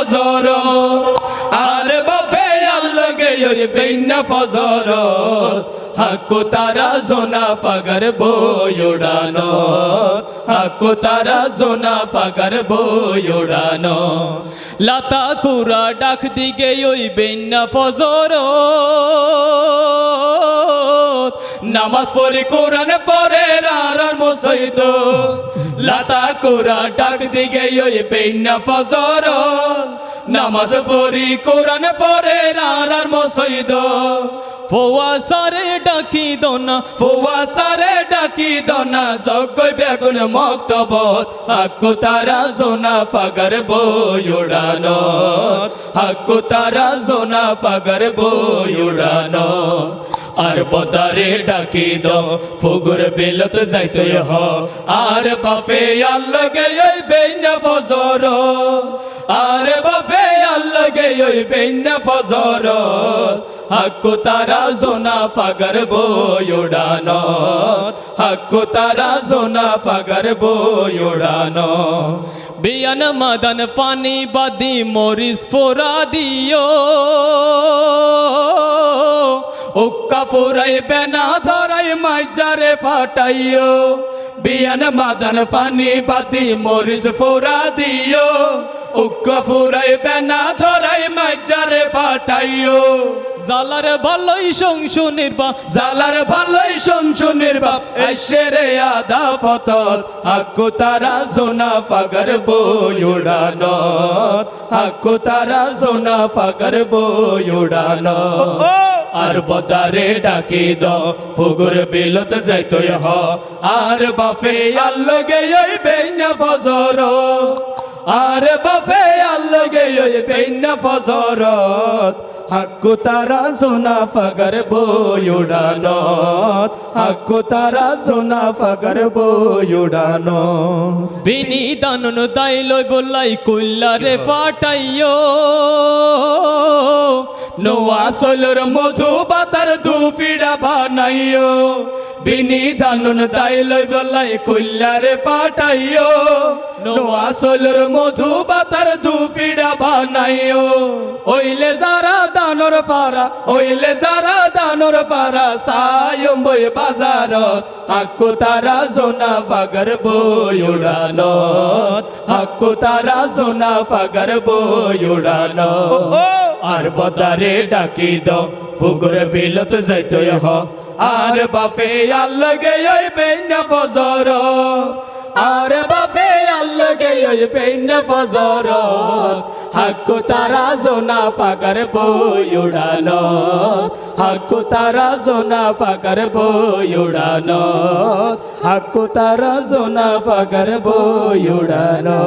ফজর। আর বাপে আল্লগে ওই বেইনা ফজর। হাকু তারা জোনা পাগার বই উড়ানো। হাকু তারা জোনা পাগার বই উড়ানো। লাতা কুরা ডাক দিগে ওই বেন্না ফজর। নামাজ পড়ে কোরআন পড়ে রার মুসৈদ লাতা কোরা ডাক দিগে ওই বেইনা ফজর। নামাজ পড়ি, কোরআন পড়ে রার মুসৈদ ফোয়া সারে ডাকি দোনা, ফোয়া সারে ডাকি দনা, জগই বেগুন মক্তব হাকু তারা জোনা ফাগার বই উড়ানো হাকু তারা জোনা ফাগার বই উড়ানো আর বদারে ডাকি দ, ফুগুর বেলত যাইতে হ। আর বাপে আল্লগে ওই বেইনা ফজর। আর বাপে আল্লগে ওই বেইনা ফজর। হাকু তারা জোনা ফাগার বই উড়ানো। হাকু তারা জোনা ফাগার বই উড়ানো। বিয়ান মাদান পানি বাদি মরিস ফোরা দিও। উক্কা পুরাই বেনা ধরাই মাইজারে ফাটাইও বিয়ান মাদান পানি বাদি মরিস ফুরা দিও উক্কা ফুরাই বেনা ধরাই মাইজারে ফাটাইও জালার ভালোই সংসু নির্বা জালার ভালোই শুনছুনির বাপ এসে রে আদা ফতল হাকু তারা জোনা ফাগার বই উড়ানো হাকু তারা জোনা ফাগার বই উড়ানো আর বদারে ডাকি দ। ফুগুর বিলত যাইতো হ। আর বাপে আল্লগে ওই বেইনা ফজর। আর বাপে আল্লগে ওই বেইনা ফজর। হাকু তারা সোনা ফাগার বই উড়ানো হাকু তারা সোনা ফাগার বই উড়ানো বিনি দানন দাই লই বলাই কুল্লারে পাঠাইও নোয়া সোলর মধু বাতার বানাইও বিনি ধানুন তাই লই বলাই কল্যারে পাঠাইও নোয়া সোলর মধু বাতার দুপিড়া বানাইও ওইলে যারা দানর পারা ওইলে যারা দানর পারা সায়ম বই বাজার হাকু তারা জোনা পাগর বই উড়ানো হাকু তারা জোনা পাগর বই উড়ানো। আর বদারে ডাকি দ ফুগুর বিলত যাইতে হ। আর বাপে আল্লগে ওই বেন্না ফজর। আর বাপে আল্লগে ওই বেন্না ফজর। হাকু তারা জোনা পাগার বই উড়ানো হাকু তারা জোনা পাগার বই উড়ানো হাকু তারা জোনা পাগার বই উড়ানো